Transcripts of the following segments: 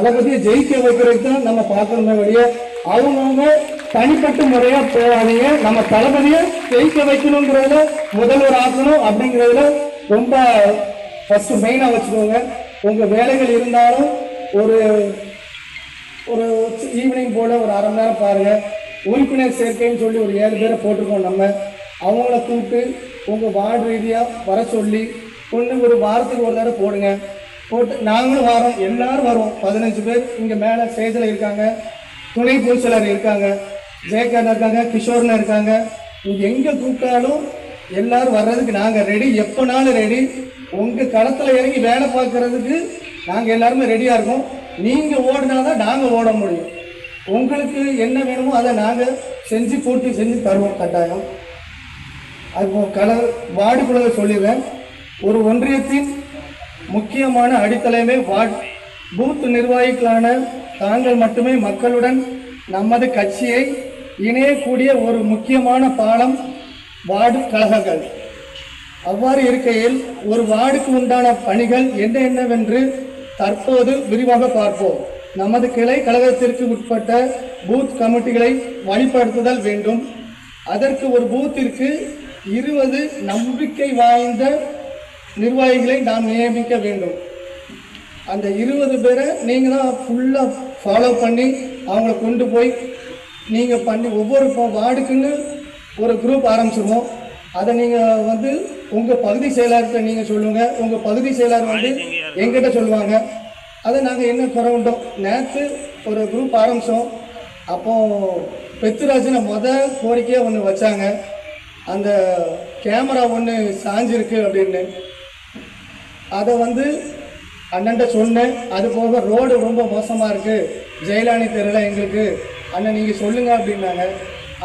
தளபதியை ஜெயிக்க வைக்கிறதுக்கு தான் நம்ம பார்க்கணுமே வழிய அவங்கவுங்க தனிப்பட்ட முறையா போகாதீங்க நம்ம தளபதியை ஜெயிக்க வைக்கணுங்கிறதுல முதல்வர் ஆக்கணும் அப்படிங்கிறதுல ரொம்ப ஃபர்ஸ்ட் மெயினாக வச்சுக்கோங்க. உங்கள் வேலைகள் இருந்தாலும் ஒரு ஒரு ஈவினிங் போல் ஒரு அரை மணி நேரம் பாருங்கள் உறுப்பினர் சேர்க்கைன்னு சொல்லி ஒரு ஏழு பேரை போட்டிருக்கோம் நம்ம. அவங்கள கூப்பிட்டு உங்கள் வார்டு ரீதியாக வர சொல்லி ஒன்று ஒரு வாரத்துக்கு ஒரு தடவை போடுங்க. போட்டு நாங்களும் வரோம் எல்லாரும் வரோம் பதினஞ்சு பேர் இங்க மேல ஸ்டேஜில் இருக்காங்க. துணை பொதுச்செயலர் இருக்காங்க. ஜெயகாந்தா இருக்காங்க கிஷோர்னா இருக்காங்க. நீங்க எங்க கூப்பிட்டாலும் எல்லாரும் வர்றதுக்கு நாங்க ரெடி எப்போனாலும் ரெடி உங்க களத்துல இறங்கி வேலை பார்க்கறதுக்கு நாங்க எல்லாருமே ரெடியா இருக்கோம். நீங்க ஓடினாதான் நாங்க ஓட முடியும். உங்களுக்கு என்ன வேணுமோ அதை நாங்க செஞ்சு போட்டு செஞ்சு தருவோம் கட்டாயம். அது கல வார்டுக்குள்ள சொல்லிடுவேன் ஒரு ஒன்றியத்தின் முக்கியமான அடித்தளமே வார்டு பூத் நிர்வாகிகளான தாங்கள் மட்டுமே மக்களுடன் நமது கட்சியை இணையக்கூடிய ஒரு முக்கியமான பாலம் வார்டு கழகங்கள். அவ்வாறு இருக்கையில் ஒரு வார்டுக்கு உண்டான பணிகள் என்ன என்னவென்று தற்போது விரிவாக பார்ப்போம். நமது கிளை கழகத்திற்கு உட்பட்ட பூத் கமிட்டிகளை வழிபடுத்துதல் வேண்டும். அதற்கு ஒரு பூத்திற்கு இருபது நம்பிக்கை வாய்ந்த நிர்வாகிகளை நாம் நியமிக்க வேண்டும். அந்த இருபது பேரை நீங்கள் தான் ஃபுல்லாக ஃபாலோ பண்ணி அவங்கள கொண்டு போய் நீங்கள் பண்ணி ஒவ்வொரு வார்டுக்குன்னு ஒரு குரூப் ஆரம்பிச்சிருவோம். அதை நீங்கள் வந்து உங்கள் பகுதி செயலாளர்கிட்ட நீங்கள் சொல்லுங்கள் உங்கள் பகுதி செயலாளர் வந்து எங்கிட்ட சொல்லுவாங்க. அதை நாங்கள் என்ன குறவுண்டோம் நேற்று ஒரு குரூப் ஆரம்பித்தோம் அப்போ பெத்துராஜனை முத கோரிக்கையாக ஒன்று வச்சாங்க. அந்த கேமரா ஒன்று சாஞ்சிருக்கு அப்படின்னு. அதை வந்து அண்ணன்ட்ட சொன்னேன். அது போக ரோடு ரொம்ப மோசமாக இருக்குது ஜெயலானி தெருவில் எங்களுக்கு அண்ணன் நீங்கள் சொல்லுங்கள் அப்படின்னாங்க.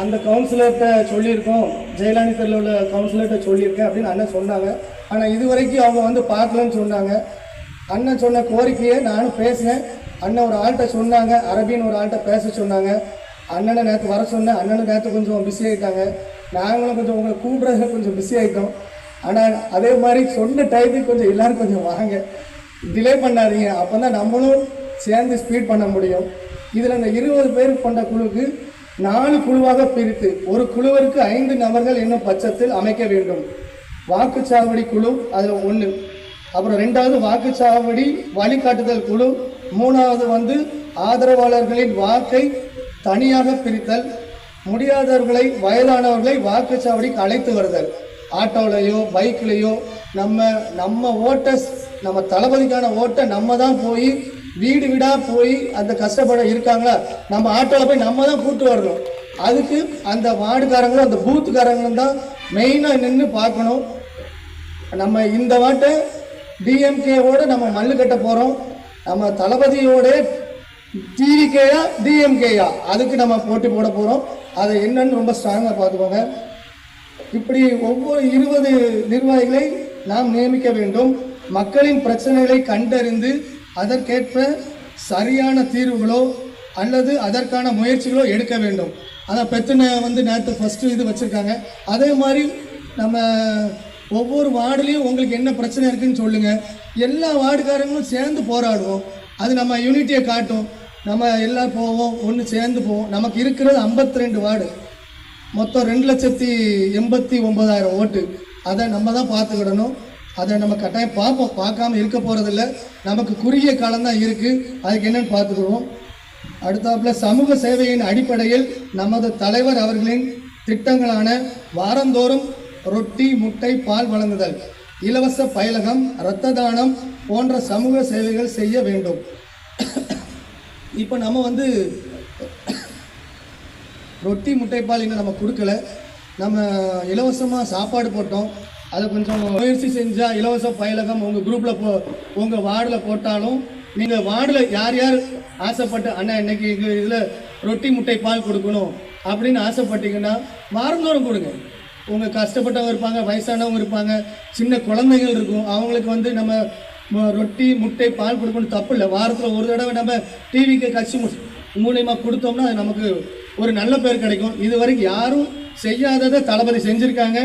அந்த கவுன்சிலர்கிட்ட சொல்லியிருக்கோம். ஜெயலானி தெருவில் உள்ள கவுன்சிலர்கிட்ட சொல்லியிருக்கேன் அப்படின்னு அண்ணன் சொன்னாங்க. ஆனால் இது வரைக்கும் அவங்க வந்து பார்க்கலன்னு சொன்னாங்க. அண்ணன் சொன்ன கோரிக்கையை நானும் பேசினேன். அண்ணன் ஒரு ஆள்கிட்ட சொன்னாங்க. அரபின்னு ஒரு ஆள்கிட்ட பேச சொன்னாங்க. அண்ணனை நேற்று வர சொன்னேன். அண்ணனை நேற்று கொஞ்சம் பிஸி ஆகிட்டாங்க நாங்களும் கொஞ்சம் உங்களை கூப்பிட்றதுல கொஞ்சம் பிஸி ஆகிட்டோம் ஆனால் அதே மாதிரி சொன்ன டைத்துக்கு கொஞ்சம் எல்லோரும் கொஞ்சம் வாங்க. டிலே பண்ணாதீங்க. அப்போ தான் நம்மளும் சேர்ந்து ஸ்பீட் பண்ண முடியும். இதில் இந்த இருபது பேர் கொண்ட குழுவுக்கு நாலு குழுவாக பிரித்து ஒரு குழுவிற்கு ஐந்து நபர்கள் என்னும் பட்சத்தில் அமைக்க வேண்டும். வாக்குச்சாவடி குழு அதில் ஒன்று அப்புறம் ரெண்டாவது வாக்குச்சாவடி வழிகாட்டுதல் குழு மூணாவது வந்து ஆதரவாளர்களின் வாக்கை தனியாக பிரித்தல் முடியாதவர்களை வயதானவர்களை வாக்குச்சாவடிக்கு அழைத்து வருதல். ஆட்டோலையோ பைக்லேயோ நம்ம நம்ம ஓட்ட நம்ம தளபதிக்கான ஓட்டை நம்ம தான் போய் வீடு வீடாக போய் அந்த கஷ்டப்பட இருக்காங்களா? நம்ம ஆட்டோவில் போய் நம்ம தான் கூட்டு வரணும். அதுக்கு அந்த வார்டுக்காரங்களும் அந்த பூத்துக்காரங்களும் தான் மெயினாக நின்று பார்க்கணும். நம்ம இந்த வாட்டை டிஎம்கேவோட நம்ம மல்லு கட்ட போகிறோம் நம்ம தளபதியோட டிவிகேயா டிஎம்கேயா அதுக்கு நம்ம போட்டி போட போகிறோம் அதை என்னன்னு ரொம்ப ஸ்ட்ராங்காக பார்த்துக்கோங்க. இப்படி ஒவ்வொரு இருபது நிர்வாகிகளை நாம் நியமிக்க வேண்டும். மக்களின் பிரச்சனைகளை கண்டறிந்து அதற்கேற்ப சரியான தீர்வுகளோ அல்லது அதற்கான முயற்சிகளோ எடுக்க வேண்டும். அதான் பெத்தின வந்து நேற்று ஃபஸ்ட்டு இது வச்சுருக்காங்க. அதே மாதிரி நம்ம ஒவ்வொரு வார்டுலேயும் உங்களுக்கு என்ன பிரச்சனை இருக்குதுன்னு சொல்லுங்கள் எல்லா வார்டுக்காரங்களும் சேர்ந்து போராடுவோம். அது நம்ம யூனிட்டியை காட்டும். நம்ம எல்லாம் போவோம் ஒன்று சேர்ந்து போவோம். நமக்கு இருக்கிறது 52 ரெண்டு வார்டு. மொத்தம் ரெண்டு லட்சத்தி எண்பத்தி ஒன்பதாயிரம் ஓட்டு. அதை நம்ம தான் பார்த்துக்கிடணும். அதை நம்ம கட்டாயம் பார்ப்போம். பார்க்காம இருக்க போகிறதில்ல நமக்கு குறுகிய காலம் தான் இருக்குது அதுக்கு என்னென்னு பார்த்துக்குவோம். அடுத்தாப்புல சமூக சேவையின் அடிப்படையில் நமது தலைவர் அவர்களின் திட்டங்களான வாரந்தோறும் ரொட்டி முட்டை பால் வழங்குதல் இலவச பயலகம் இரத்த தானம் போன்ற சமூக சேவைகள் செய்ய வேண்டும். இப்போ நம்ம வந்து ரொட்டி முட்டைப்பால் இன்னும் நம்ம கொடுக்கல. நம்ம இலவசமாக சாப்பாடு போட்டோம். அதை கொஞ்சம் முயற்சி செஞ்சால் இலவச பயிலகம் உங்கள் குரூப்பில் போ உங்கள் வார்டில் போட்டாலும் நீங்கள் வார்டில் யார் யார் ஆசைப்பட்டு அண்ணா இன்னைக்கு எங்கள் இதில் ரொட்டி முட்டை பால் கொடுக்கணும் அப்படின்னு ஆசைப்பட்டீங்கன்னா வாரந்தோறும் கொடுங்க. உங்கள் கஷ்டப்பட்டவங்க இருப்பாங்க வயசானவங்க இருப்பாங்க சின்ன குழந்தைகள் இருக்கும். அவங்களுக்கு வந்து நம்ம ரொட்டி முட்டை பால் கொடுக்கணும் தப்பு இல்லை. வாரத்தில் ஒரு தடவை நம்ம டிவிக்கு கட்சி மூலயமா கொடுத்தோம்னா அது நமக்கு ஒரு நல்ல பேர் கிடைக்கும். இது வரைக்கும் யாரும் செய்யாததை தளபதி செஞ்சுருக்காங்க.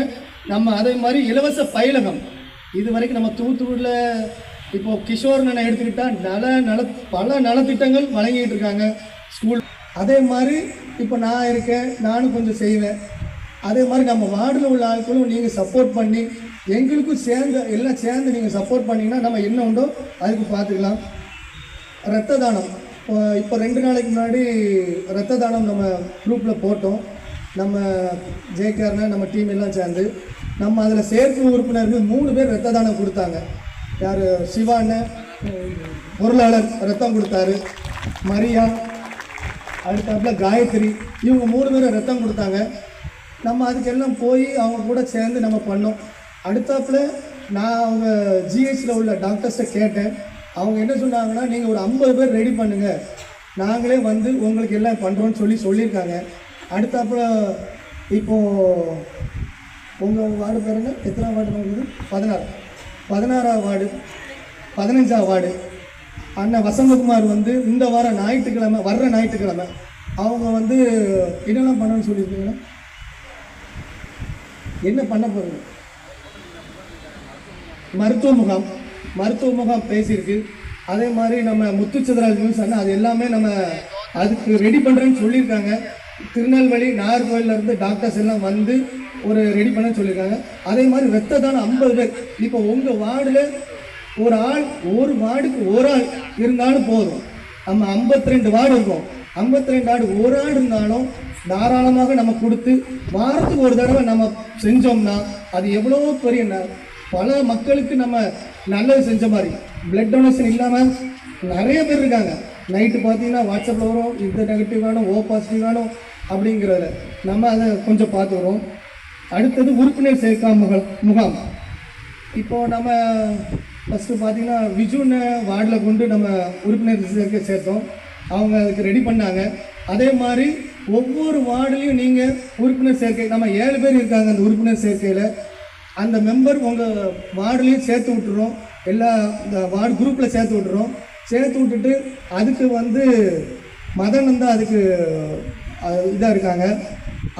நம்ம அதே மாதிரி இலவச பயிலகம். இது வரைக்கும் நம்ம தூத்துக்குடியில் இப்போ கிஷோர் நான் எடுத்துக்கிட்டா நல நல பல நலத்திட்டங்கள் வழங்கிட்டு இருக்காங்க ஸ்கூல் அதே மாதிரி இப்போ நான் இருக்கேன் நானும் கொஞ்சம் செய்வேன். அதே மாதிரி நம்ம வார்டில் உள்ள ஆட்களும் நீங்கள் சப்போர்ட் பண்ணி எங்களுக்கும் சேர்ந்து எல்லாம் சேர்ந்து நீங்கள் சப்போர்ட் பண்ணிங்கன்னா நம்ம என்ன உண்டோ அதுக்கு பார்த்துக்கலாம். ரத்த தானம். இப்போ- இப்போ ரெண்டு நாளைக்கு முன்னாடி ரத்த தானம் நம்ம குரூப்பில் போட்டோம். நம்ம ஜெயக்காரன நம்ம டீம் எல்லாம் சேர்ந்து. நம்ம அதில் சேர்க்கும் உறுப்பினர்கள் மூணு பேர் ரத்த தானம் கொடுத்தாங்க. யார்? சிவான்னு பொருளாளர் ரத்தம் கொடுத்தாரு. மரியா அடுத்தாப்புல காயத்ரி இவங்க மூணு பேரும் ரத்தம் கொடுத்தாங்க. நம்ம அதுக்கெல்லாம் போய் அவங்க கூட சேர்ந்து நம்ம பண்ணோம். அடுத்தாப்புல நான் அவங்க ஜிஹெச்சில் உள்ள டாக்டர்ஸ்ட்டை கேட்டேன். அவங்க என்ன சொன்னாங்கன்னா நீங்கள் ஒரு ஐம்பது பேர் ரெடி பண்ணுங்கள் நாங்களே வந்து உங்களுக்கு எல்லாம் பண்ணுறோன்னு சொல்லி சொல்லியிருக்காங்க. அடுத்தாப்புல இப்போது உங்கள் வார்டு பேர் என்ன? எத்தனை வார்டு இருக்குது பதினாறு. பதினாறாவது வார்டு பதினஞ்சாவது வார்டு அண்ணன் வசந்தகுமார் வந்து இந்த வாரம் ஞாயிற்றுக்கிழமை வர்ற ஞாயிற்றுக்கிழமை அவங்க வந்து என்னெல்லாம் பண்ணணும்னு சொல்லியிருக்கீங்கன்னா என்ன பண்ண போகிறீங்க மருத்துவ முகாம். மருத்துவ முகாம் பேசியிருக்கு. அதே மாதிரி நம்ம முத்துச்சிதறால் நியூஸ் அண்ணா அது எல்லாமே நம்ம அதுக்கு ரெடி பண்ணுறேன்னு சொல்லியிருக்காங்க. திருநெல்வேலி நாகர்கோவிலேருந்து டாக்டர்ஸ் எல்லாம் வந்து ஒரு ரெடி பண்ண சொல்லியிருக்காங்க. அதே மாதிரி ரத்த தானம் ஐம்பது பேர். இப்போ உங்கள் வார்டில் ஒரு ஆள் ஒரு வார்டுக்கு ஒரு ஆள் இருந்தாலும் போதும். நம்ம 52 ரெண்டு வார்டு இருக்கும். ஐம்பத்தி ரெண்டு ஆடு ஒரு ஆள் இருந்தாலும் தாராளமாக நம்ம கொடுத்து வாரத்துக்கு ஒரு தடவை நம்ம செஞ்சோம்னா அது எவ்வளோ பெரிய ந- பல மக்களுக்கு நம்ம நல்லது செஞ்ச மாதிரி. பிளட் டொனேஷன் இல்லாமல் நிறைய பேர் இருக்காங்க. நைட்டு பார்த்தீங்கன்னா வாட்ஸ்அப்பில் வரும் இந்த நெகட்டிவ் வேணும் ஓ பாசிட்டிவ் வேணும் அப்படிங்கிறத நம்ம அதை கொஞ்சம் பார்த்துக்கிறோம் அடுத்தது உறுப்பினர் சேர்க்கா முகாம் முகாம். இப்போ நம்ம ஃபஸ்ட்டு பார்த்தீங்கன்னா விஜுன்னு வார்டில் கொண்டு நம்ம உறுப்பினர் சேர்க்க சேர்த்தோம். அவங்க அதுக்கு ரெடி பண்ணாங்க. அதே மாதிரி ஒவ்வொரு வார்டுலையும் நீங்கள் உறுப்பினர் சேர்க்கை நம்ம ஏழு பேர் இருக்காங்க அந்த உறுப்பினர் சேர்க்கையில். அந்த மெம்பர் உங்கள் வார்டுலேயும் சேர்த்து விட்டுறோம். எல்லா இந்த வார்டு குரூப்பில் சேர்த்து விட்டுறோம். சேர்த்து விட்டுட்டு அதுக்கு வந்து மதன் தான் அதுக்கு இதாக இருக்காங்க.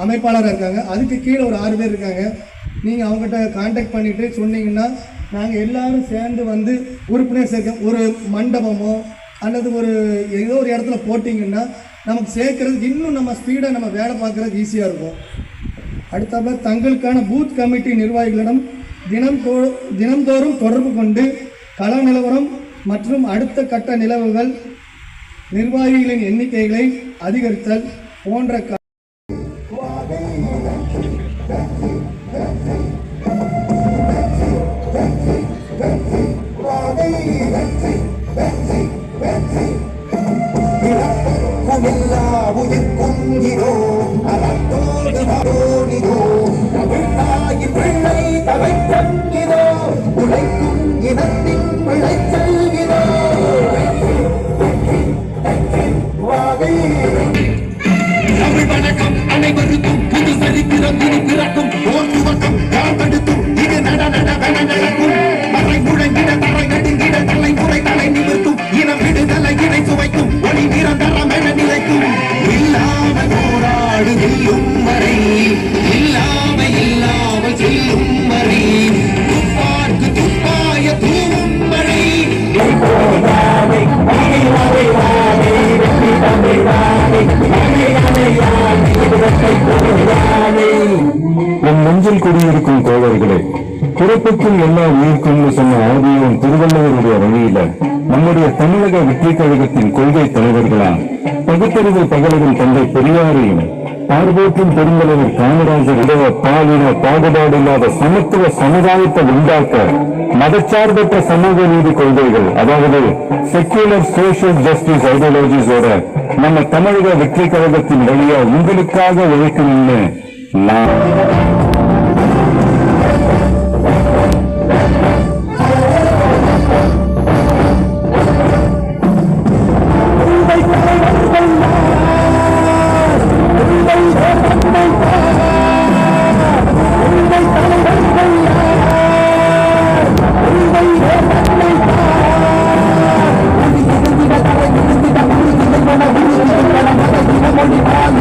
அமைப்பாளராக இருக்காங்க. அதுக்கு கீழே ஒரு ஆறு பேர் இருக்காங்க. நீங்கள் அவங்ககிட்ட காண்டாக்ட் பண்ணிவிட்டு சொன்னீங்கன்னா நாங்கள் எல்லோரும் சேர்ந்து வந்து உறுப்பினர் சேர்க்க ஒரு மண்டபமோ அல்லது ஒரு ஏதோ ஒரு இடத்துல போட்டிங்கன்னா நமக்கு சேர்க்கறதுக்கு இன்னும் நம்ம ஸ்பீடாக நம்ம வேலை பார்க்குறதுக்கு ஈஸியாக இருக்கும். அடுத்தாப்புல தங்களுக்கான பூத் கமிட்டி நிர்வாகிகளிடம் தினம் தோ தினம்தோறும் தொடர்பு கொண்டு கள நிலவரம் மற்றும் அடுத்த கட்ட நிலவுகள் நிர்வாகிகளின் எண்ணிக்கைகளை அதிகரித்தல் போன்ற Oh. பகுத்தறிவு தந்தை பெரியாரையும் பார்வோட்டின் பெருந்தலைவர் காமராஜர் இட பாலின பாகுபாடு இல்லாத சமத்துவ சமுதாயத்தை உண்டாக்க மதச்சார்பற்ற சமூக நீதி கொள்கைகள் அதாவது செக்யூலர் சோசியல் ஜஸ்டிஸ் ஐடியாலஜிஸோட நம்ம தமிழக வெற்றி கழகத்தின் வழியா உங்களுக்காக உழைக்கணும்னு நான்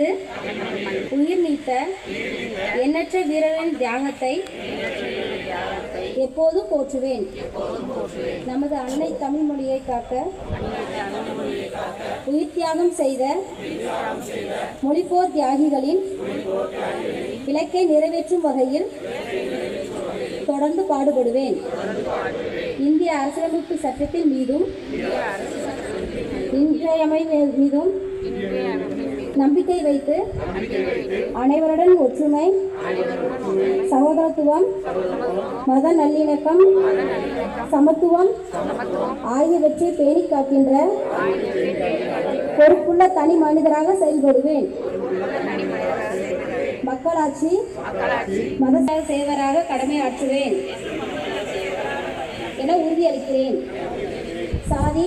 யூஸ் உயிர் நீத்த எண்ணற்ற வீரரின் தியாகத்தை எப்போதும் போற்றுவேன். நமது அன்னை தமிழ் மொழியை காக்க உயிர் தியாகம் செய்த மொழிப்போர் தியாகிகளின் இலக்கை நிறைவேற்றும் வகையில் தொடர்ந்து பாடுபடுவேன். இந்திய அரசியலமைப்பு சட்டத்தின் மீதும் இன்றையமை மீதும் நம்பிக்கை வைத்து அனைவருடன் ஒற்றுமை சகோதரத்துவம் மத நல்லிணக்கம் சமத்துவம் ஆகியவற்றை பேணி காக்கின்ற பொறுப்புள்ள தனி மனிதராக செயல்படுவேன். மக்களாட்சி மத சேவராக கடமையாற்றுவேன் என உறுதியளிக்கிறேன். சாதி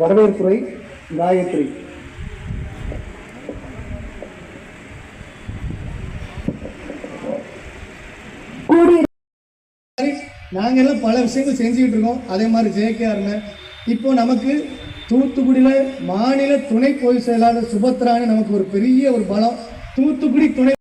வரவேற்புரை காயத்ரி. நாங்க எல்லாம் பல விஷயங்கள் செஞ்சுக்கிட்டு இருக்கோம். அதே மாதிரி ஜேகேஆர்னு இப்போ நமக்கு தூத்துக்குடியில் மாநில துணை பொதுச் செயலாளர் சுபத்ரான்னு நமக்கு ஒரு பெரிய ஒரு பலம். தூத்துக்குடி துணை